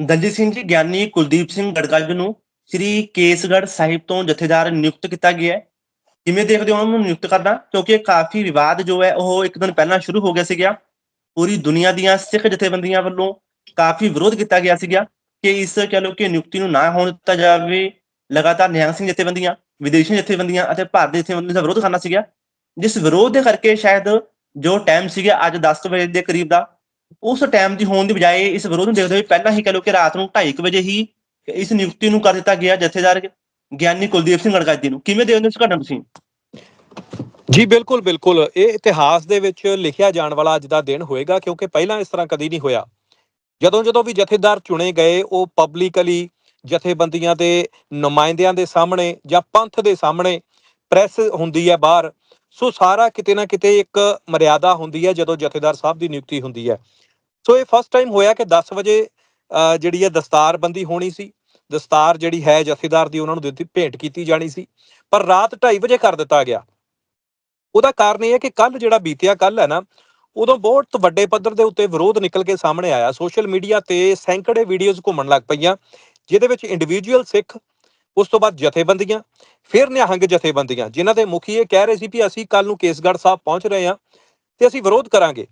ਦਲਜੀਤ ਸਿੰਘ ਜੀ, ਗਿਆਨੀ ਕੁਲਦੀਪ ਸਿੰਘ ਗੜਗੜ ਨੂੰ ਸ੍ਰੀ ਕੇਸਗੜ੍ਹ ਸਾਹਿਬ ਤੋਂ ਜਥੇਦਾਰ ਨਿਯੁਕਤ ਕੀਤਾ ਗਿਆ ਹੈ। ਕਿਵੇਂ ਦੇਖਦੇ ਹੋ ਉਹਨੂੰ ਨਿਯੁਕਤ ਕਰਨਾ? ਕਿਉਂਕਿ ਕਾਫੀ ਵਿਵਾਦ ਜੋ ਹੈ, ਉਹ ਇੱਕ ਦਿਨ ਪਹਿਲਾਂ ਸ਼ੁਰੂ ਹੋ ਗਿਆ ਸੀਗਾ। ਪੂਰੀ ਦੁਨੀਆ ਦੀਆਂ ਸਿੱਖ ਜਥੇਬੰਦੀਆਂ ਵੱਲੋਂ ਕਾਫੀ ਵਿਰੋਧ ਕੀਤਾ ਗਿਆ ਸੀਗਾ ਕਿ ਇਸ ਕਹ ਲਓ ਕਿ ਨਿਯੁਕਤੀ ਨੂੰ ਨਾ ਹੋਣ ਦਿੱਤਾ ਜਾਵੇ। ਲਗਾਤਾਰ ਨਿਹੰਗ ਸਿੰਘ ਜਥੇਬੰਦੀਆਂ, ਵਿਦੇਸ਼ੀ ਜਥੇਬੰਦੀਆਂ ਅਤੇ ਭਾਰਤੀ ਜਥੇਬੰਦੀਆਂ ਦਾ ਵਿਰੋਧ ਕਰਨਾ ਸੀਗਾ। ਜਿਸ ਵਿਰੋਧ ਦੇ ਕਰਕੇ ਸ਼ਾਇਦ ਜੋ ਟਾਈਮ ਸੀਗਾ ਅੱਜ 10 ਵਜੇ ਦੇ ਕਰੀਬ ਦਾ ਉਸ ਟਾਈਮ ਦੀ ਹੋਣ ਦੀ ਬਜਾਏ ਇਸ ਵਿਰੋਧ ਨੂੰ ਦੇਖਦੇ ਹੋਏ ਪਹਿਲਾਂ ਹੀ ਕਹ ਲਓ ਕਿ ਰਾਤ ਨੂੰ 2:30 ਵਜੇ ਹੀ ਇਸ ਨਿਯੁਕਤੀ ਨੂੰ ਕਰ ਦਿੱਤਾ ਗਿਆ ਜਥੇਦਾਰ ਗਿਆਨੀ ਕੁਲਦੀਪ ਸਿੰਘ ਗੜਗੜ ਨੂੰ। ਕਿਵੇਂ ਦੇਖਦੇ ਹੋ ਇਸ ਘਟਨਾ ਤੁਸੀਂ? ਜੀ, ਬਿਲਕੁਲ ਬਿਲਕੁਲ। ਇਹ ਇਤਿਹਾਸ ਦੇ ਵਿੱਚ ਲਿਖਿਆ ਜਾਣ ਵਾਲਾ ਅੱਜ ਦਾ ਦਿਨ ਹੋਏਗਾ ਕਿਉਂਕਿ ਪਹਿਲਾਂ ਇਸ ਤਰ੍ਹਾਂ ਕਦੀ ਨਹੀਂ ਹੋਇਆ। ਜਦੋਂ ਜਦੋਂ ਵੀ ਜਥੇਦਾਰ ਚੁਣੇ ਗਏ, ਉਹ ਪਬਲਿਕਲੀ ਜਥੇਬੰਦੀਆਂ ਦੇ ਨੁਮਾਇੰਦਿਆਂ ਦੇ ਸਾਹਮਣੇ ਜਾਂ ਪੰਥ ਦੇ ਸਾਹਮਣੇ ਪ੍ਰੈਸ ਹੁੰਦੀ ਹੈ ਬਾਹਰ ਸੋ ਸਾਰਾ ਕਿਤੇ ਨਾ ਕਿਤੇ ਇੱਕ ਮਰਿਆਦਾ ਹੁੰਦੀ ਹੈ ਜਦੋਂ ਜਥੇਦਾਰ ਸਾਹਿਬ ਦੀ ਨਿਯੁਕਤੀ ਹੁੰਦੀ ਹੈ। ਸੋ ਇਹ ਫਸਟ ਟਾਈਮ ਹੋਇਆ ਕਿ 10 ਵਜੇ ਅਹ, ਜਿਹੜੀ ਹੈ ਦਸਤਾਰਬੰਦੀ ਹੋਣੀ ਸੀ। ਦਸਤਾਰ ਜਿਹੜੀ ਹੈ ਜਥੇਦਾਰ ਦੀ ਉਹਨਾਂ ਨੂੰ ਦਿੱਤੀ ਭੇਂਟ ਕੀਤੀ ਜਾਣੀ ਸੀ। ਪਰ ਰਾਤ 2:30 ਵਜੇ ਕਰ ਦਿੱਤਾ ਗਿਆ। ਉਹਦਾ ਕਾਰਨ ਇਹ ਹੈ ਕਿ ਕੱਲ ਜਿਹੜਾ ਬੀਤਿਆ ਕੱਲ ਹੈ ਨਾ ਉਦੋਂ ਬਹੁਤ ਵੱਡੇ ਪੱਧਰ ਦੇ ਉੱਤੇ ਵਿਰੋਧ ਨਿਕਲ ਕੇ ਸਾਹਮਣੇ ਆਇਆ। ਸੋਸ਼ਲ ਮੀਡੀਆ ਤੇ ਸੈਂਕੜੇ ਵੀਡੀਓਜ਼ ਘੁੰਮਣ ਲੱਗ ਪਈਆਂ ਜਿਹਦੇ ਵਿੱਚ ਇੰਡੀਵਿਜੂਅਲ ਸਿੱਖ ਉਸ ਤੋਂ ਬਾਅਦ ਜਥੇਬੰਦੀਆਂ, ਫਿਰ ਨਿਹੰਗ ਜਥੇਬੰਦੀਆਂ, ਜਿਨ੍ਹਾਂ ਦੇ ਮੁਖੀ ਇਹ ਕਹਿ ਰਹੇ ਸੀ ਵੀ ਅਸੀਂ ਕੱਲ ਨੂੰ ਕੇਸਗੜ੍ਹ ਸਾਹਿਬ ਪਹੁੰਚ ਰਹੇ ਹਾਂ ਤੇ ਅਸੀਂ ਵਿਰੋਧ ਕਰਾਂਗੇ।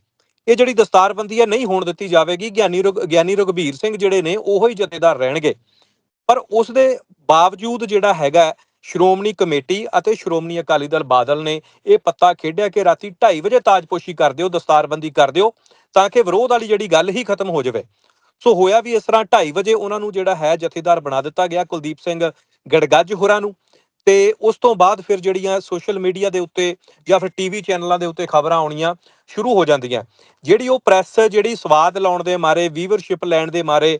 ਇਹ ਜਿਹੜੀ ਦਸਤਾਰਬੰਦੀ ਹੈ, ਨਹੀਂ ਹੋਣ ਦਿੱਤੀ ਜਾਵੇਗੀ। ਗਿਆਨੀ ਰਘ- ਗਿਆਨੀ ਰਘਬੀਰ ਸਿੰਘ ਜਿਹੜੇ ਨੇ, ਉਹੋ ਹੀ ਜਥੇਦਾਰ ਰਹਿਣਗੇ। ਪਰ ਉਸ ਦੇ ਬਾਵਜੂਦ ਜਿਹੜਾ ਹੈਗਾ ਸ਼੍ਰੋਮਣੀ ਕਮੇਟੀ ਅਤੇ ਸ਼੍ਰੋਮਣੀ ਅਕਾਲੀ ਦਲ ਬਾਦਲ ਨੇ ਇਹ ਪੱਤਾ ਖੇਡਿਆ ਕਿ ਰਾਤੀ 2:30 ਵਜੇ ਤਾਜਪੋਸ਼ੀ ਕਰ ਦਿਓ, ਦਸਤਾਰਬੰਦੀ ਕਰ ਦਿਓ, ਤਾਂ ਕਿ ਵਿਰੋਧ ਵਾਲੀ ਜਿਹੜੀ ਗੱਲ ਹੀ ਖਤਮ ਹੋ ਜਾਵੇ। ਸੋ ਹੋਇਆ ਵੀ ਇਸ ਤਰ੍ਹਾਂ 2:30 ਵਜੇ ਉਹਨਾਂ ਨੂੰ ਜਿਹੜਾ ਹੈ, ਜਥੇਦਾਰ ਬਣਾ ਦਿੱਤਾ ਗਿਆ। ਕੁਲਦੀਪ ਸਿੰਘ ਗੜਗੱਜ ਹੋਰਾਂ ਨੂੰ ਤੇ ਉਸ ਤੋਂ ਬਾਅਦ ਫਿਰ ਜਿਹੜੀਆਂ ਸੋਸ਼ਲ ਮੀਡੀਆ ਦੇ ਉੱਤੇ ਜਾਂ ਫਿਰ ਟੀਵੀ ਚੈਨਲਾਂ ਦੇ ਉੱਤੇ ਖਬਰਾਂ ਆਉਣੀਆਂ ਸ਼ੁਰੂ ਹੋ ਜਾਂਦੀਆਂ। ਜਿਹੜੀ ਉਹ ਪ੍ਰੈਸ ਜਿਹੜੀ ਸਵਾਦ ਲਾਉਣ ਦੇ ਮਾਰੇ ਵੀਵਰਸ਼ਿਪ ਲੈਣ ਦੇ ਮਾਰੇ,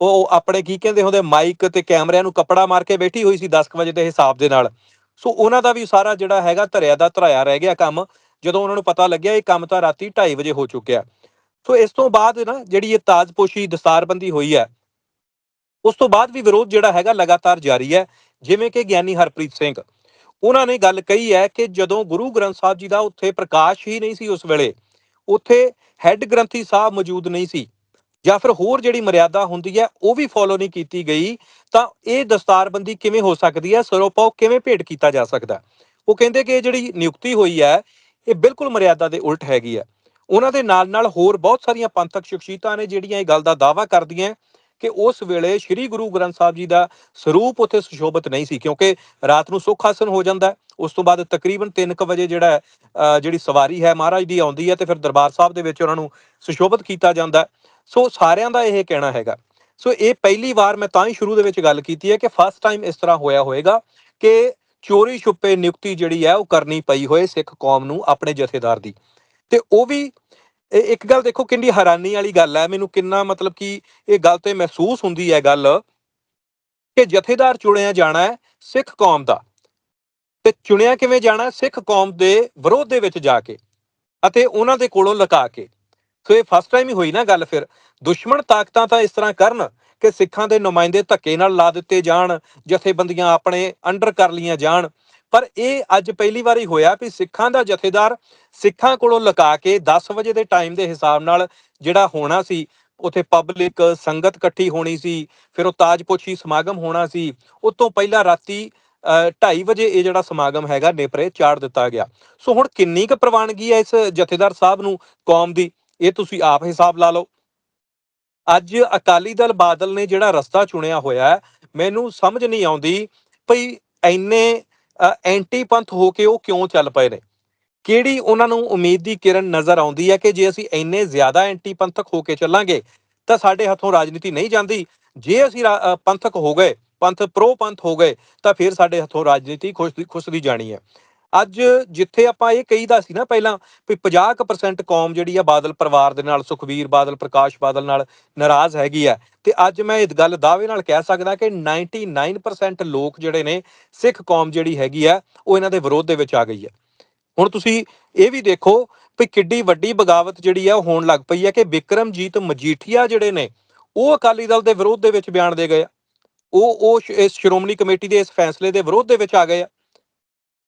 ਉਹ ਆਪਣੇ ਕੀ ਕਹਿੰਦੇ ਹੁੰਦੇ ਮਾਈਕ ਤੇ ਕੈਮਰਿਆਂ ਨੂੰ ਕੱਪੜਾ ਮਾਰ ਕੇ ਬੈਠੀ ਹੋਈ ਸੀ 10 ਕੁ ਵਜੇ ਦੇ ਹਿਸਾਬ ਦੇ ਨਾਲ। ਸੋ ਉਹਨਾਂ ਦਾ ਵੀ ਸਾਰਾ ਜਿਹੜਾ ਹੈਗਾ ਧਰਿਆ ਦਾ ਧਰਾਇਆ ਰਹਿ ਗਿਆ ਕੰਮ। ਜਦੋਂ ਉਹਨਾਂ ਨੂੰ ਪਤਾ ਲੱਗਿਆ, ਇਹ ਕੰਮ ਤਾਂ ਰਾਤੀ 2:30 ਵਜੇ ਹੋ ਚੁੱਕਿਆ। ਸੋ ਇਸ ਤੋਂ ਬਾਅਦ ਨਾ ਜਿਹੜੀ ਇਹ ਤਾਜਪੋਸ਼ੀ ਦਸਤਾਰਬੰਦੀ ਹੋਈ ਹੈ ਉਸ ਤੋਂ ਬਾਅਦ ਵੀ ਵਿਰੋਧ ਜਿਹੜਾ ਹੈਗਾ ਲਗਾਤਾਰ ਜਾਰੀ ਹੈ, ਜਿਵੇਂ ਕਿ ਗਿਆਨੀ ਹਰਪ੍ਰੀਤ ਸਿੰਘ। ਉਹਨਾਂ ਨੇ ਗੱਲ ਕਹੀ ਹੈ ਕਿ ਜਦੋਂ ਗੁਰੂ ਗ੍ਰੰਥ ਸਾਹਿਬ ਜੀ ਦਾ ਉੱਥੇ ਪ੍ਰਕਾਸ਼ ਹੀ ਨਹੀਂ ਸੀ ਉਸ ਵੇਲੇ, ਉੱਥੇ ਹੈੱਡ ਗ੍ਰੰਥੀ ਸਾਹਿਬ ਮੌਜੂਦ ਨਹੀਂ ਸੀ, ਜਾਂ ਫਿਰ ਹੋਰ ਜਿਹੜੀ ਮਰਿਆਦਾ ਹੁੰਦੀ ਹੈ, ਉਹ ਵੀ ਫੋਲੋ ਨਹੀਂ ਕੀਤੀ ਗਈ, ਤਾਂ ਇਹ ਦਸਤਾਰਬੰਦੀ ਕਿਵੇਂ ਹੋ ਸਕਦੀ ਹੈ ਸਰੋਪਾਓ ਕਿਵੇਂ ਭੇਟ ਕੀਤਾ ਜਾ ਸਕਦਾ ਉਹ ਕਹਿੰਦੇ ਕਿ ਇਹ ਜਿਹੜੀ ਨਿਯੁਕਤੀ ਹੋਈ ਹੈ, ਇਹ ਬਿਲਕੁਲ ਮਰਿਆਦਾ ਦੇ ਉਲਟ ਹੈਗੀ ਹੈ। ਉਹਨਾਂ ਦੇ ਨਾਲ ਨਾਲ ਹੋਰ ਬਹੁਤ ਸਾਰੀਆਂ ਪੰਥਕ ਸ਼ਖਸੀਅਤਾਂ ਨੇ ਜਿਹੜੀਆਂ ਇਹ ਗੱਲ ਦਾ ਦਾਅਵਾ ਕਰਦੀਆਂ ਕਿ ਉਸ ਵੇਲੇ ਸ੍ਰੀ ਗੁਰੂ ਗ੍ਰੰਥ ਸਾਹਿਬ ਜੀ ਦਾ ਸਰੂਪ ਉੱਥੇ ਸੁਸ਼ੋਭਿਤ ਨਹੀਂ ਸੀ, ਕਿਉਂਕਿ ਰਾਤ ਨੂੰ ਸੁੱਖ ਆਸਨ ਹੋ ਜਾਂਦਾ ਉਸ ਤੋਂ ਬਾਅਦ ਤਕਰੀਬਨ 3:00 ਵਜੇ ਜਿਹੜਾ ਜਿਹੜੀ ਸਵਾਰੀ ਹੈ ਮਹਾਰਾਜ ਦੀ ਆਉਂਦੀ ਹੈ ਤੇ ਫਿਰ ਦਰਬਾਰ ਸਾਹਿਬ ਦੇ ਵਿੱਚ ਉਹਨਾਂ ਨੂੰ ਸੁਸ਼ੋਭਿਤ ਕੀਤਾ ਜਾਂਦਾ ਸੋ ਸਾਰਿਆਂ ਦਾ ਇਹ ਕਹਿਣਾ ਹੈਗਾ। ਸੋ ਇਹ ਪਹਿਲੀ ਵਾਰ ਮੈਂ ਤਾਂ ਹੀ ਸ਼ੁਰੂ ਦੇ ਵਿੱਚ ਗੱਲ ਕੀਤੀ ਹੈ ਕਿ ਫਸਟ ਟਾਈਮ ਇਸ ਤਰ੍ਹਾਂ ਹੋਇਆ ਹੋਵੇਗਾ ਕਿ ਚੋਰੀ ਛੁਪੇ ਨਿਯੁਕਤੀ ਜਿਹੜੀ ਹੈ ਉਹ ਕਰਨੀ ਪਈ ਹੋਏ ਸਿੱਖ ਕੌਮ ਨੂੰ ਆਪਣੇ ਜਥੇਦਾਰ ਦੀ। ਤੇ ਉਹ ਵੀ ਇਹ ਇੱਕ ਗੱਲ ਦੇਖੋ ਕਿੰਨੀ ਹੈਰਾਨੀ ਵਾਲੀ ਗੱਲ ਹੈ। ਮੈਨੂੰ ਕਿੰਨਾ ਮਤਲਬ ਕਿ ਇਹ ਗੱਲ ਤੇ ਮਹਿਸੂਸ ਹੁੰਦੀ ਹੈ ਗੱਲ ਕਿ ਜਥੇਦਾਰ ਚੁਣਿਆ ਜਾਣਾ ਹੈ ਸਿੱਖ ਕੌਮ ਦਾ ਤੇ ਚੁਣਿਆ ਕਿਵੇਂ ਜਾਣਾ ਸਿੱਖ ਕੌਮ ਦੇ ਵਿਰੋਧ ਦੇ ਵਿੱਚ ਜਾ ਕੇ ਅਤੇ ਉਹਨਾਂ ਦੇ ਕੋਲੋਂ ਲੁਕਾ ਕੇ। ਸੋ ਇਹ ਫਸਟ ਟਾਈਮ ਹੀ ਹੋਈ ਨਾ ਗੱਲ ਫਿਰ। ਦੁਸ਼ਮਣ ਤਾਕਤਾਂ ਤਾਂ ਇਸ ਤਰ੍ਹਾਂ ਕਰਨ ਕਿ ਸਿੱਖਾਂ ਦੇ ਨੁਮਾਇੰਦੇ ਧੱਕੇ ਨਾਲ ਲਾ ਦਿੱਤੇ ਜਾਣ, ਜਥੇਬੰਦੀਆਂ ਆਪਣੇ ਅੰਡਰ ਕਰ ਲੀਆਂ ਜਾਣ। ਪਰ ਇਹ ਅੱਜ ਪਹਿਲੀ ਵਾਰੀ ਹੋਇਆ ਵੀ ਸਿੱਖਾਂ ਦਾ ਜਥੇਦਾਰ ਸਿੱਖਾਂ ਕੋਲੋਂ ਲਗਾ ਕੇ 10 ਵਜੇ ਦੇ ਟਾਈਮ ਦੇ ਹਿਸਾਬ ਨਾਲ ਜਿਹੜਾ ਹੋਣਾ ਸੀ, ਉਥੇ ਪਬਲਿਕ ਸੰਗਤ ਇਕੱਠੀ ਹੋਣੀ ਸੀ, ਫਿਰ ਉਹ ਤਾਜਪੋਸ਼ੀ ਸਮਾਗਮ ਹੋਣਾ ਸੀ ਉਸ ਤੋਂ ਪਹਿਲਾਂ ਰਾਤੀ 2:30 ਵਜੇ ਇਹ ਜਿਹੜਾ ਸਮਾਗਮ ਹੈਗਾ ਨੇਪਰੇ ਚਾੜ ਦਿੱਤਾ ਗਿਆ। ਸੋ ਹੁਣ ਕਿੰਨੀ ਕੁ ਪ੍ਰਵਾਨਗੀ ਹੈ ਇਸ ਜਥੇਦਾਰ ਸਾਹਿਬ ਨੂੰ, ਕੌਮ ਦੀ? ਇਹ ਤੁਸੀਂ ਆਪ ਹਿਸਾਬ ਲਾ ਲਓ। ਅੱਜ ਅਕਾਲੀ ਦਲ ਬਾਦਲ ਨੇ ਜਿਹੜਾ ਰਸਤਾ ਚੁਣਿਆ ਹੋਇਆ ਮੈਨੂੰ ਸਮਝ ਨਹੀਂ ਆਉਂਦੀ ਭਈ ਐਨੇ ਐਂਟੀ ਪੰਥ ਹੋ ਕੇ ਉਹ ਕਿਉਂ ਚੱਲ ਪਏ ਨੇ? ਕਿਹੜੀ ਉਹਨਾਂ ਨੂੰ ਉਮੀਦ ਦੀ ਕਿਰਨ ਨਜ਼ਰ ਆਉਂਦੀ ਹੈ ਕਿ ਜੇ ਅਸੀਂ ਇੰਨੇ ਜ਼ਿਆਦਾ ਐਂਟੀ ਪੰਥਕ ਹੋ ਕੇ ਚੱਲਾਂਗੇ, ਤਾਂ ਸਾਡੇ ਹੱਥੋਂ ਰਾਜਨੀਤੀ ਨਹੀਂ ਜਾਂਦੀ? ਜੇ ਅਸੀਂ ਰਾ- ਪੰਥਕ ਹੋ ਗਏ, ਪੰਥ ਪ੍ਰੋ ਪੰਥ ਹੋ ਗਏ, ਤਾਂ ਫਿਰ ਸਾਡੇ ਹੱਥੋਂ ਰਾਜਨੀਤੀ ਖੁਸ਼ਦੀ ਖੁਸ਼ਦੀ ਜਾਣੀ ਹੈ। ਅੱਜ ਜਿੱਥੇ ਆਪਾਂ ਇਹ ਕਹੀਦਾ ਸੀ ਨਾ ਪਹਿਲਾਂ ਵੀ 50% ਕੌਮ ਜਿਹੜੀ ਆ ਬਾਦਲ ਪਰਿਵਾਰ ਦੇ ਨਾਲ, ਸੁਖਵੀਰ ਬਾਦਲ, ਪ੍ਰਕਾਸ਼ ਬਾਦਲ ਨਾਲ ਨਾਰਾਜ਼ ਹੈਗੀ ਆ। ਤੇ ਅੱਜ ਮੈਂ ਇਸ ਗੱਲ ਦਾਅਵੇ ਨਾਲ ਕਹਿ ਸਕਦਾ ਕਿ 99% ਲੋਕ ਜਿਹੜੇ ਨੇ ਸਿੱਖ ਕੌਮ ਜਿਹੜੀ ਹੈਗੀ ਆ, ਉਹ ਇਹਨਾਂ ਦੇ ਵਿਰੋਧ ਦੇ ਵਿੱਚ ਆ ਗਈ ਹੈ ਹੁਣ ਤੁਸੀਂ ਇਹ ਵੀ ਦੇਖੋ ਵੀ ਕਿੱਡੀ ਵੱਡੀ ਬਗਾਵਤ ਜਿਹੜੀ ਆ, ਉਹ ਹੋਣ ਲੱਗ ਪਈ ਹੈ ਕਿ ਵਿਕਰਮਜੀਤ ਮਜੀਠੀਆ ਜਿਹੜੇ ਨੇ, ਉਹ ਅਕਾਲੀ ਦਲ ਦੇ ਵਿਰੋਧ ਦੇ ਵਿੱਚ ਬਿਆਨ ਦੇ ਗਏ ਆ। ਉਹ ਉਹ ਇਸ ਸ਼੍ਰੋਮਣੀ ਕਮੇਟੀ ਦੇ ਇਸ ਫੈਸਲੇ ਦੇ ਵਿਰੋਧ ਦੇ ਵਿੱਚ ਆ ਗਏ ਆ।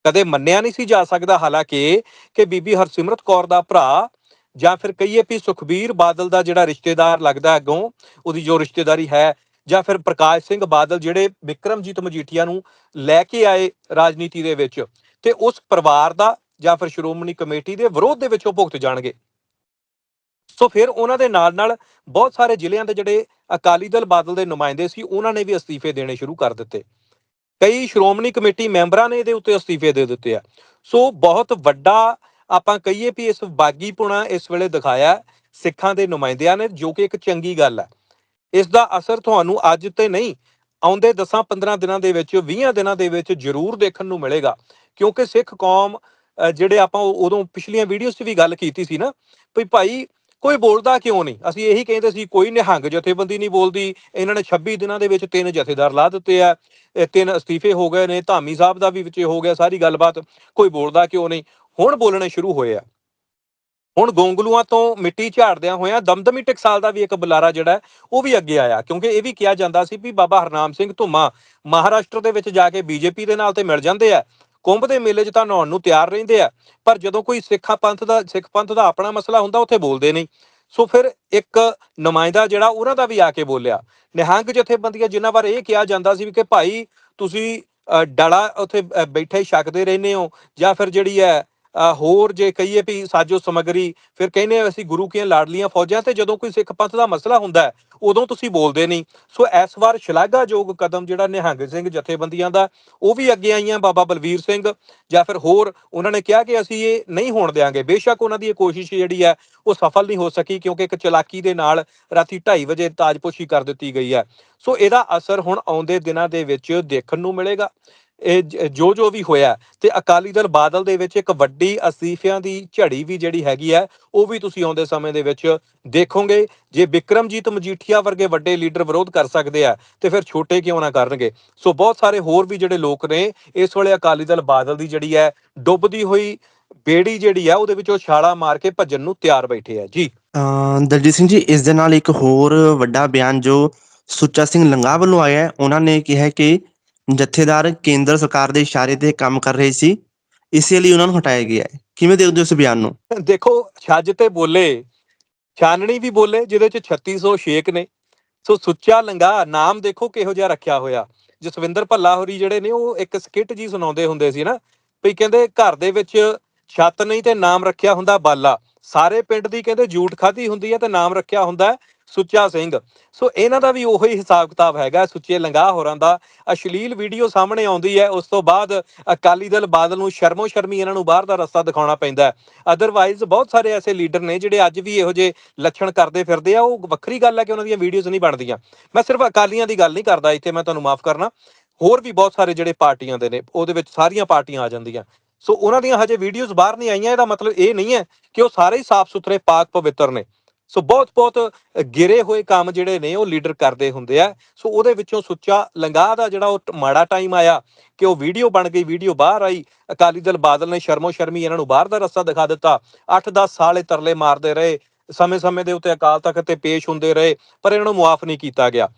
ਕਦੇ ਮੰਨਿਆ ਨਹੀਂ ਸੀ ਜਾ ਸਕਦਾ, ਹਾਲਾਂਕਿ ਕਿ ਬੀਬੀ ਹਰਸਿਮਰਤ ਕੌਰ ਦਾ ਭਰਾ ਜਾਂ ਫਿਰ ਕਹੀਏ ਵੀ ਸੁਖਬੀਰ ਬਾਦਲ ਦਾ ਜਿਹੜਾ ਰਿਸ਼ਤੇਦਾਰ ਲੱਗਦਾ ਅੱਗੋਂ, ਉਹਦੀ ਜੋ ਰਿਸ਼ਤੇਦਾਰੀ ਹੈ ਜਾਂ ਫਿਰ ਪ੍ਰਕਾਸ਼ ਸਿੰਘ ਬਾਦਲ ਜਿਹੜੇ ਵਿਕਰਮਜੀਤ ਮਜੀਠੀਆ ਨੂੰ ਲੈ ਕੇ ਆਏ ਰਾਜਨੀਤੀ ਦੇ ਵਿੱਚ ਤੇ ਉਸ ਪਰਿਵਾਰ ਦਾ ਜਾਂ ਫਿਰ ਸ਼੍ਰੋਮਣੀ ਕਮੇਟੀ ਦੇ ਵਿਰੋਧ ਦੇ ਵਿੱਚ ਉਹ ਭੁਗਤ ਜਾਣਗੇ। ਸੋ ਫਿਰ ਉਹਨਾਂ ਦੇ ਨਾਲ ਨਾਲ ਬਹੁਤ ਸਾਰੇ ਜ਼ਿਲ੍ਹਿਆਂ ਦੇ ਜਿਹੜੇ ਅਕਾਲੀ ਦਲ ਬਾਦਲ ਦੇ ਨੁਮਾਇੰਦੇ ਸੀ, ਉਹਨਾਂ ਨੇ ਵੀ ਅਸਤੀਫੇ ਦੇਣੇ ਸ਼ੁਰੂ ਕਰ ਦਿੱਤੇ। ਕਈ ਸ਼੍ਰੋਮਣੀ ਕਮੇਟੀ ਮੈਂਬਰਾਂ ਨੇ ਇਹਦੇ ਉੱਤੇ ਅਸਤੀਫੇ ਦੇ ਦਿੱਤੇ ਆ। ਸੋ ਬਹੁਤ ਵੱਡਾ ਆਪਾਂ ਕਹੀਏ ਵੀ ਇਸ ਬਾਗੀਪੁਣਾ ਇਸ ਵੇਲੇ ਦਿਖਾਇਆ ਸਿੱਖਾਂ ਦੇ ਨੁਮਾਇੰਦਿਆਂ ਨੇ, ਜੋ ਕਿ ਇੱਕ ਚੰਗੀ ਗੱਲ ਹੈ ਇਸ ਦਾ ਅਸਰ ਤੁਹਾਨੂੰ ਅੱਜ ਤੇ ਨਹੀਂ, ਆਉਂਦੇ 10-15 ਦਿਨਾਂ ਦੇ ਵਿੱਚ 20 ਦਿਨਾਂ ਦੇ ਵਿੱਚ ਜ਼ਰੂਰ ਦੇਖਣ ਨੂੰ ਮਿਲੇਗਾ। ਕਿਉਂਕਿ ਸਿੱਖ ਕੌਮ ਜਿਹੜੇ ਆਪਾਂ ਉਦੋਂ ਪਿਛਲੀਆਂ ਵੀਡੀਓਜ਼ 'ਚ ਵੀ ਗੱਲ ਕੀਤੀ ਸੀ ਨਾ, ਵੀ ਭਾਈ ਕੋਈ ਬੋਲਦਾ ਕਿਉਂ ਨਹੀਂ? ਅਸੀਂ ਇਹੀ ਕਹਿੰਦੇ ਸੀ ਕੋਈ ਨਿਹੰਗ ਜਥੇਬੰਦੀ ਨਹੀਂ ਬੋਲਦੀ। ਇਹਨਾਂ ਨੇ 26 ਦਿਨਾਂ ਦੇ ਵਿੱਚ ਤਿੰਨ ਜਥੇਦਾਰ ਲਾ ਦਿੱਤੇ ਆ। ਤਿੰਨ ਅਸਤੀਫੇ ਹੋ ਗਏ ਨੇ ਧਾਮੀ ਸਾਹਿਬ ਦਾ ਵੀ ਵਿੱਚੇ ਹੋ ਗਿਆ ਸਾਰੀ ਗੱਲਬਾਤ। ਕੋਈ ਬੋਲਦਾ ਕਿਉਂ ਨਹੀਂ? ਹੁਣ ਬੋਲਣੇ ਸ਼ੁਰੂ ਹੋਏ ਆ। ਹੁਣ ਗੋਂਗਲੂਆਂ ਤੋਂ ਮਿੱਟੀ ਝਾੜਦਿਆਂ ਹੋਇਆਂ ਦਮਦਮੀ ਟਕਸਾਲ ਦਾ ਵੀ ਇੱਕ ਬੁਲਾਰਾ ਜਿਹੜਾ ਹੈ, ਉਹ ਵੀ ਅੱਗੇ ਆਇਆ। ਕਿਉਂਕਿ ਇਹ ਵੀ ਕਿਹਾ ਜਾਂਦਾ ਸੀ ਵੀ ਬਾਬਾ ਹਰਨਾਮ ਸਿੰਘ ਧੁੰਮਾ ਮਹਾਰਾਸ਼ਟਰ ਦੇ ਵਿੱਚ ਜਾ ਕੇ ਬੀਜੇਪੀ ਦੇ ਨਾਲ ਤੇ ਮਿਲ ਜਾਂਦੇ ਆ। ਕੁੰਭ ਦੇ ਮੇਲੇ 'ਚ ਤਾਂ ਨਹਾਉਣ ਨੂੰ ਤਿਆਰ ਰਹਿੰਦੇ ਆ ਪਰ ਜਦੋਂ ਕੋਈ ਸਿੱਖਾਂ ਪੰਥ ਦਾ ਸਿੱਖ ਪੰਥ ਦਾ ਆਪਣਾ ਮਸਲਾ ਹੁੰਦਾ ਉੱਥੇ ਬੋਲਦੇ ਨਹੀਂ। ਸੋ ਫਿਰ ਇੱਕ ਨੁਮਾਇੰਦਾ ਜਿਹੜਾ ਉਹਨਾਂ ਦਾ ਵੀ ਆ ਕੇ ਬੋਲਿਆ। ਨਿਹੰਗ ਜਥੇਬੰਦੀਆਂ ਜਿਨ੍ਹਾਂ ਬਾਰੇ ਇਹ ਕਿਹਾ ਜਾਂਦਾ ਸੀ ਵੀ ਕਿ ਭਾਈ ਤੁਸੀਂ ਅ, ਡਲਾ ਉੱਥੇ ਬੈਠੇ ਛਕਦੇ ਰਹਿੰਦੇ ਹੋ ਜਾਂ ਫਿਰ ਜਿਹੜੀ ਹੈ ਹੋਰ ਜੇ ਕਹੀਏ ਵੀ ਸਾਜੋ ਸਮਗਰੀ, ਫਿਰ ਕਹਿੰਦੇ ਅਸੀਂ ਗੁਰੂ ਕੀਆਂ ਲਾਡਲੀਆਂ ਫੌਜਾਂ ਤੇ ਜਦੋਂ ਕੋਈ ਸਿੱਖ ਪੰਥ ਦਾ ਮਸਲਾ ਹੁੰਦਾ ਉਦੋਂ ਤੁਸੀਂ ਬੋਲਦੇ ਨਹੀਂ। ਸੋ ਇਸ ਵਾਰ ਸ਼ਲਾਘਾਯੋਗ ਕਦਮ ਜਿਹੜਾ ਨਿਹੰਗ ਸਿੰਘ ਜਥੇਬੰਦੀਆਂ ਦਾ, ਉਹ ਵੀ ਅੱਗੇ ਆਈਆਂ, ਬਾਬਾ ਬਲਵੀਰ ਸਿੰਘ, ਜਾਂ ਫਿਰ ਹੋਰ, ਉਹਨਾਂ ਨੇ ਕਿਹਾ ਕਿ ਅਸੀਂ ਇਹ ਨਹੀਂ ਹੋਣ ਦੇਵਾਂਗੇ ਬੇਸ਼ੱਕ ਉਹਨਾਂ ਦੀ ਇਹ ਕੋਸ਼ਿਸ਼ ਜਿਹੜੀ ਹੈ, ਉਹ ਸਫਲ ਨਹੀਂ ਹੋ ਸਕੀ, ਕਿਉਂਕਿ ਇੱਕ ਚਲਾਕੀ ਦੇ ਨਾਲ ਰਾਤੀ 2:30 ਵਜੇ ਤਾਜਪੋਸ਼ੀ ਕਰ ਦਿੱਤੀ ਗਈ ਹੈ। ਸੋ ਇਹਦਾ ਅਸਰ ਹੁਣ ਆਉਂਦੇ ਦਿਨਾਂ ਦੇ ਵਿੱਚ ਦੇਖਣ ਨੂੰ ਮਿਲੇਗਾ। ਇਹ ਜੋ ਜੋ ਵੀ ਹੋਇਆ ਤੇ ਅਕਾਲੀ ਦਲ ਬਾਦਲ ਦੇ ਵਿੱਚ ਇੱਕ ਵੱਡੀ ਅਸਤੀਫਿਆਂ ਦੀ ਝੜੀ ਵੀ ਜਿਹੜੀ ਹੈਗੀ ਹੈ, ਉਹ ਵੀ ਤੁਸੀਂ ਆਉਂਦੇ ਸਮੇਂ ਦੇ ਵਿੱਚ ਦੇਖੋਗੇ। ਜੇ ਵਿਕਰਮਜੀਤ ਮਜੀਠੀਆ ਵਰਗੇ ਵੱਡੇ ਲੀਡਰ ਵਿਰੋਧ ਕਰ ਸਕਦੇ ਆ, ਤੇ ਫਿਰ ਛੋਟੇ ਕਿਉਂ ਨਾ ਕਰਨਗੇ? ਸੋ ਬਹੁਤ ਸਾਰੇ ਹੋਰ ਵੀ ਜਿਹੜੇ ਲੋਕ ਨੇ, ਇਸ ਵੇਲੇ ਅਕਾਲੀ ਦਲ ਬਾਦਲ ਦੀ ਜਿਹੜੀ ਹੈ, ਡੁੱਬਦੀ ਹੋਈ ਬੇੜੀ ਜਿਹੜੀ ਹੈ, ਉਹਦੇ ਵਿੱਚੋਂ ਛਾਲਾ ਮਾਰ ਕੇ ਭੱਜਣ ਨੂੰ ਤਿਆਰ ਬੈਠੇ ਆ। ਜੀ। ਦਲਜੀਤ ਸਿੰਘ ਜੀ, ਇਸ ਦੇ ਨਾਲ ਇੱਕ ਹੋਰ ਵੱਡਾ ਬਿਆਨ ਜੋ ਸੁੱਚਾ ਸਿੰਘ ਲੰਗਾ ਵੱਲੋਂ ਆਇਆ ਹੈ, ਉਹਨਾਂ ਨੇ ਕਿਹਾ ਕਿ ਜਥੇਦਾਰ ਕੇਂਦਰ ਸਰਕਾਰ ਦੇ ਇਸ਼ਾਰੇ ਤੇ ਕੰਮ ਕਰ ਰਹੇ ਸੀ, ਇਸੇ ਲਈ ਉਹਨਾਂ ਨੂੰ ਹਟਾਇਆ ਗਿਆ ਹੈ। ਕਿਵੇਂ ਦੇਖਦੇ ਹੋ ਇਸ ਬਿਆਨ ਨੂੰ? ਦੇਖੋ, ਛੱਜ ਤੇ ਬੋਲੇ, ਛਾਨਣੀ ਵੀ ਬੋਲੇ, ਜਿਹਦੇ ਚ 3606 ਨੇ। ਸੋ ਸੁੱਚਾ ਲੰਗਾ, ਨਾਮ ਦੇਖੋ ਕਿਹੋ ਜਿਹਾ ਰੱਖਿਆ ਹੋਇਆ। ਜਸਵਿੰਦਰ ਭੱਲਾ ਹੋਰੀ ਜਿਹੜੇ ਨੇ, ਉਹ ਇੱਕ ਸਕਿੱਟ ਜੀ ਸੁਣਾਉਂਦੇ ਹੁੰਦੇ ਸੀ ਨਾ, ਵੀ ਕਹਿੰਦੇ ਘਰ ਦੇ ਵਿੱਚ ਛੱਤ ਨਹੀਂ ਤੇ ਨਾਮ ਰੱਖਿਆ ਹੁੰਦਾ ਬਾਲਾ। ਸਾਰੇ ਪਿੰਡ ਦੀ ਕਹਿੰਦੇ ਜੂਠ ਖਾਧੀ ਹੁੰਦੀ ਹੈ ਤੇ ਨਾਮ ਰੱਖਿਆ ਹੁੰਦਾ ਸੁੱਚਾ ਸਿੰਘ। ਸੋ ਇਹਨਾਂ ਦਾ ਵੀ ਉਹੀ ਹਿਸਾਬ ਕਿਤਾਬ ਹੈਗਾ, ਸੁੱਚੇ ਲੰਗਾ ਹੋਰਾਂ ਦਾ। ਅਸ਼ਲੀਲ ਵੀਡੀਓ ਸਾਹਮਣੇ ਆਉਂਦੀ ਹੈ, ਉਸ ਤੋਂ ਬਾਅਦ ਅਕਾਲੀ ਦਲ ਬਾਦਲ ਨੂੰ ਸ਼ਰਮੋ ਸ਼ਰਮੀ ਇਹਨਾਂ ਨੂੰ ਬਾਹਰ ਦਾ ਰਸਤਾ ਦਿਖਾਉਣਾ ਪੈਂਦਾ ਅਦਰਵਾਈਜ਼ ਬਹੁਤ ਸਾਰੇ ਐਸੇ ਲੀਡਰ ਨੇ ਜਿਹੜੇ ਅੱਜ ਵੀ ਇਹੋ ਜਿਹੇ ਲੱਛਣ ਕਰਦੇ ਫਿਰਦੇ ਆ, ਉਹ ਵੱਖਰੀ ਗੱਲ ਹੈ ਕਿ ਉਹਨਾਂ ਦੀਆਂ ਵੀਡੀਓਜ਼ ਨਹੀਂ ਬਣਦੀਆਂ। ਮੈਂ ਸਿਰਫ ਅਕਾਲੀਆਂ ਦੀ ਗੱਲ ਨਹੀਂ ਕਰਦਾ, ਇੱਥੇ ਮੈਂ ਤੁਹਾਨੂੰ ਮਾਫ ਕਰਨਾ। ਹੋਰ ਵੀ ਬਹੁਤ ਸਾਰੇ ਜਿਹੜੇ ਪਾਰਟੀਆਂ ਦੇ ਨੇ, ਉਹਦੇ ਵਿੱਚ ਸਾਰੀਆਂ ਪਾਰਟੀਆਂ ਆ ਜਾਂਦੀਆਂ। ਸੋ ਉਹਨਾਂ ਦੀਆਂ ਹਜੇ ਵੀਡੀਓਜ਼ ਬਾਹਰ ਨਹੀਂ ਆਈਆਂ, ਇਹਦਾ ਮਤਲਬ ਇਹ ਨਹੀਂ ਹੈ ਕਿ ਉਹ ਸਾਰੇ ਹੀ ਸਾਫ਼ ਸੁਥਰੇ ਪਾਕ ਪਵਿੱਤਰ ਨੇ। ਸੋ ਬਹੁਤ ਬਹੁਤ ਗਿਰੇ ਹੋਏ ਕੰਮ ਜਿਹੜੇ ਨੇ ਉਹ ਲੀਡਰ ਕਰਦੇ ਹੁੰਦੇ ਆ। ਸੋ ਉਹਦੇ ਵਿੱਚੋਂ ਸੁੱਚਾ ਲੰਗਾ ਦਾ ਜਿਹੜਾ ਉਹ ਮਾੜਾ ਟਾਈਮ ਆਇਆ ਕਿ ਉਹ ਵੀਡੀਓ ਬਣ ਗਈ ਵੀਡੀਓ ਬਾਹਰ ਆਈ। ਅਕਾਲੀ ਦਲ ਬਾਦਲ ਨੇ ਸ਼ਰਮੋ ਸ਼ਰਮੀ ਇਹਨਾਂ ਨੂੰ ਬਾਹਰ ਦਾ ਰਸਤਾ ਦਿਖਾ ਦਿੱਤਾ। 8-10 ਸਾਲ ਇਹ ਤਰਲੇ ਮਾਰਦੇ ਰਹੇ ਸਮੇਂ-ਸਮੇਂ ਦੇ ਉੱਤੇ ਅਕਾਲ ਤਖਤ ਤੇ ਪੇਸ਼ ਹੁੰਦੇ ਰਹੇ, ਪਰ ਇਹਨਾਂ ਨੂੰ ਮੁਆਫ ਨਹੀਂ ਕੀਤਾ ਗਿਆ।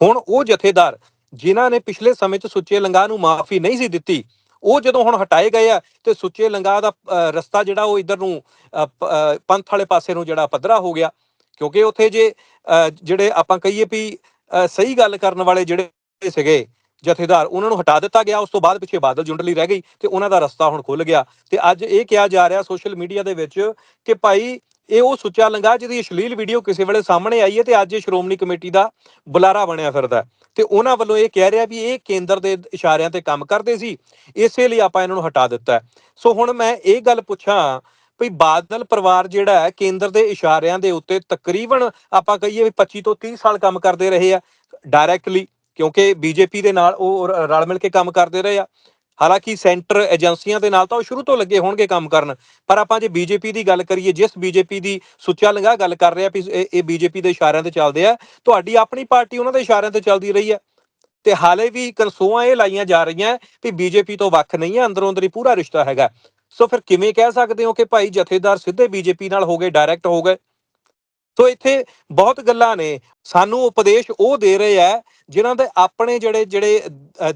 ਹੁਣ ਉਹ ਜਥੇਦਾਰ ਜਿਨ੍ਹਾਂ ਨੇ ਪਿਛਲੇ ਸਮੇਂ 'ਚ ਸੁੱਚੇ ਲੰਗਾ ਨੂੰ ਮਾਫੀ ਨਹੀਂ ਸੀ ਦਿੱਤੀ ਉਹ ਜਦੋਂ ਹੁਣ ਹਟਾਏ ਗਏ ਆ ਤੇ ਸੁੱਚੇ ਲੰਗਾ ਦਾ ਰਸਤਾ ਜਿਹੜਾ ਉਹ ਇਧਰ ਨੂੰ ਪੰਥ ਵਾਲੇ ਪਾਸੇ ਨੂੰ ਜਿਹੜਾ ਪੱਧਰਾ ਹੋ ਗਿਆ ਕਿਉਂਕਿ ਉੱਥੇ ਜੇ ਅ, ਜਿਹੜੇ ਆਪਾਂ ਕਹੀਏ ਵੀ ਅ, ਸਹੀ ਗੱਲ ਕਰਨ ਵਾਲੇ ਜਿਹੜੇ ਸੀਗੇ ਜਥੇਦਾਰ ਉਹਨਾਂ ਨੂੰ ਹਟਾ ਦਿੱਤਾ ਗਿਆ ਉਸ ਤੋਂ ਬਾਅਦ ਪਿੱਛੇ ਬਾਦਲ ਜੁੰਡਲੀ ਰਹਿ ਗਈ ਤੇ ਉਹਨਾਂ ਦਾ ਰਸਤਾ ਹੁਣ ਖੁੱਲ ਗਿਆ। ਤੇ ਅੱਜ ਇਹ ਕਿਹਾ ਜਾ ਰਿਹਾ ਸੋਸ਼ਲ ਮੀਡੀਆ ਦੇ ਵਿੱਚ ਕਿ ਭਾਈ ਇਹ ਉਹ ਸੁੱਚਾ ਲੰਗਾ ਜਿਹਦੀ ਅਸ਼ਲੀਲ ਵੀਡੀਓ ਕਿਸੇ ਵੇਲੇ ਸਾਹਮਣੇ ਆਈ ਹੈ ਤੇ ਅੱਜ ਇਹ ਸ਼੍ਰੋਮਣੀ ਕਮੇਟੀ ਦਾ ਬੁਲਾਰਾ ਬਣਿਆ ਫਿਰਦਾ ਤੇ ਉਹਨਾਂ ਵੱਲੋਂ ਇਹ ਕਹਿ ਰਿਹਾ ਵੀ ਇਹ ਕੇਂਦਰ ਦੇ ਇਸ਼ਾਰਿਆਂ ਤੇ ਕੰਮ ਕਰਦੇ ਸੀ, ਇਸੇ ਲਈ ਆਪਾਂ ਇਹਨਾਂ ਨੂੰ ਹਟਾ ਦਿੱਤਾ ਸੋ ਹੁਣ ਮੈਂ ਇਹ ਗੱਲ ਪੁੱਛਾਂ ਵੀ ਬਾਦਲ ਪਰਿਵਾਰ ਜਿਹੜਾ ਹੈ, ਕੇਂਦਰ ਦੇ ਇਸ਼ਾਰਿਆਂ ਦੇ ਉੱਤੇ ਤਕਰੀਬਨ ਆਪਾਂ ਕਹੀਏ ਵੀ 25 ਤੋਂ 30 ਸਾਲ ਕੰਮ ਕਰਦੇ ਰਹੇ ਆ। ਡਾਇਰੈਕਟਲੀ ਕਿਉਂਕਿ ਬੀਜੇਪੀ ਦੇ ਨਾਲ ਉਹ ਰਲ ਮਿਲ ਕੇ ਕੰਮ ਕਰਦੇ ਰਹੇ ਆ। ਹਾਲਾਂਕਿ ਸੈਂਟਰ ਏਜੰਸੀਆਂ ਦੇ ਨਾਲ ਤਾਂ ਉਹ ਸ਼ੁਰੂ ਤੋਂ ਲੱਗੇ ਹੋਣਗੇ ਕੰਮ ਕਰਨ, ਪਰ ਆਪਾਂ ਜੇ ਬੀਜੇਪੀ ਦੀ ਗੱਲ ਕਰੀਏ, ਜਿਸ ਬੀਜੇਪੀ ਦੀ ਸੁੱਚਾ ਲੰਗਾ ਗੱਲ ਕਰ ਰਿਹਾ ਵੀ ਇਹ- ਇਹ ਬੀਜੇਪੀ ਦੇ ਇਸ਼ਾਰਿਆਂ ਤੇ ਚੱਲਦੇ ਆ, ਤੁਹਾਡੀ ਆਪਣੀ ਪਾਰਟੀ ਉਹਨਾਂ ਦੇ ਇਸ਼ਾਰਿਆਂ ਤੇ ਚੱਲਦੀ ਰਹੀ ਹੈ ਤੇ ਹਾਲੇ ਵੀ ਕਨਸੋਆਂ ਇਹ ਲਾਈਆਂ ਜਾ ਰਹੀਆਂ ਵੀ ਬੀਜੇਪੀ ਤੋਂ ਵੱਖ ਨਹੀਂ ਹੈ ਅੰਦਰੋਂ ਅੰਦਰੀ ਪੂਰਾ ਰਿਸ਼ਤਾ ਹੈਗਾ। ਸੋ ਫਿਰ ਕਿਵੇਂ ਕਹਿ ਸਕਦੇ ਹੋ ਕਿ ਭਾਈ ਜਥੇਦਾਰ ਸਿੱਧੇ ਬੀਜੇਪੀ ਨਾਲ ਹੋ ਗਏ, ਡਾਇਰੈਕਟ ਹੋ ਗਏ? ਸੋ ਇੱਥੇ ਬਹੁਤ ਗੱਲਾਂ ਨੇ। ਸਾਨੂੰ ਉਪਦੇਸ਼ ਉਹ ਦੇ ਰਹੇ ਆ ਜਿਨ੍ਹਾਂ ਦੇ ਆਪਣੇ ਜਿਹੜੇ ਜਿਹੜੇ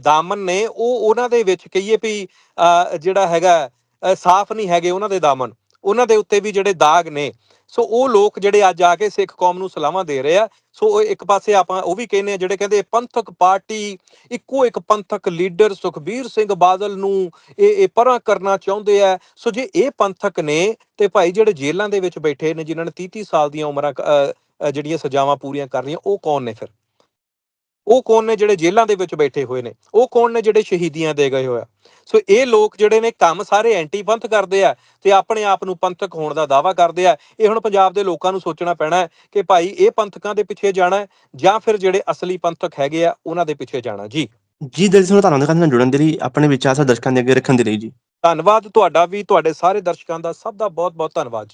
ਦਾਮਨ ਨੇ ਉਹ ਉਹਨਾਂ ਦੇ ਵਿੱਚ ਕਹੀਏ ਵੀ ਅ, ਜਿਹੜਾ ਹੈਗਾ ਸਾਫ਼ ਨਹੀਂ ਹੈਗੇ ਉਹਨਾਂ ਦੇ ਦਾਮਨ। ਉਹਨਾਂ ਦੇ ਉੱਤੇ ਵੀ ਜਿਹੜੇ ਦਾਗ ਨੇ। ਸੋ ਉਹ ਲੋਕ ਜਿਹੜੇ ਅੱਜ ਆ ਕੇ ਸਿੱਖ ਕੌਮ ਨੂੰ ਸਲਾਹਾਂ ਦੇ ਰਹੇ ਆ। ਸੋ ਇੱਕ ਪਾਸੇ ਆਪਾਂ ਉਹ ਵੀ ਕਹਿੰਦੇ ਆ, ਜਿਹੜੇ ਕਹਿੰਦੇ ਪੰਥਕ ਪਾਰਟੀ, ਇੱਕੋ ਇੱਕ ਪੰਥਕ ਲੀਡਰ ਸੁਖਬੀਰ ਸਿੰਘ ਬਾਦਲ ਨੂੰ ਇਹ ਇਹ ਪਰਾਂ ਕਰਨਾ ਚਾਹੁੰਦੇ ਆ। ਸੋ ਜੇ ਇਹ ਪੰਥਕ ਨੇ ਤੇ ਭਾਈ ਜਿਹੜੇ ਜੇਲ੍ਹਾਂ ਦੇ ਵਿੱਚ ਬੈਠੇ ਨੇ, ਜਿਨ੍ਹਾਂ ਨੇ 30 30 ਸਾਲ ਦੀਆਂ ਉਮਰਾਂ ਕ- ਜਿਹੜੀਆਂ ਸਜ਼ਾਵਾਂ ਪੂਰੀਆਂ ਕਰ ਰਹੀਆਂ ਉਹ ਕੌਣ ਨੇ ਫਿਰ? ਉਹ ਕੌਣ ਨੇ ਜਿਹੜੇ ਜੇਲ੍ਹਾਂ ਦੇ ਵਿੱਚ ਬੈਠੇ ਹੋਏ ਨੇ? ਉਹ ਕੌਣ ਨੇ ਜਿਹੜੇ ਸ਼ਹੀਦੀਆਂ ਦੇ ਗਏ ਹੋਇਆ ਸੋ ਇਹ ਲੋਕ ਜਿਹੜੇ ਨੇ ਕੰਮ ਸਾਰੇ ਐਂਟੀ ਪੰਥ ਕਰਦੇ ਆ ਤੇ ਆਪਣੇ ਆਪ ਨੂੰ ਪੰਥਕ ਹੋਣ ਦਾ ਦਾਵਾ ਕਰਦੇ ਆ। ਇਹ ਹੁਣ ਪੰਜਾਬ ਦੇ ਲੋਕਾਂ ਨੂੰ ਸੋਚਣਾ ਪੈਣਾ ਹੈ ਕਿ ਭਾਈ ਇਹ ਪੰਥਕਾਂ ਦੇ ਪਿੱਛੇ ਜਾਣਾ ਜਾਂ ਫਿਰ ਜਿਹੜੇ ਅਸਲੀ ਪੰਥਕ ਹੈਗੇ ਆ ਉਹਨਾਂ ਦੇ ਪਿੱਛੇ ਜਾਣਾ। ਜੀ। ਜੀ ਦਿਲ ਸਿੰਘ ਧੰਨਵਾਦ ਨਾਲ ਜੁੜਨ ਦੇ ਲਈ ਆਪਣੇ ਵਿਚਾਰ ਸਾਡੇ ਦਰਸ਼ਕਾਂ ਦੇ ਅੱਗੇ ਰੱਖਣ ਦੇ ਲਈ ਜੀ। ਧੰਨਵਾਦ ਤੁਹਾਡਾ ਵੀ ਤੁਹਾਡੇ ਸਾਰੇ ਦਰਸ਼ਕਾਂ ਦਾ ਸਭ ਦਾ ਬਹੁਤ ਬਹੁਤ ਧੰਨਵਾਦ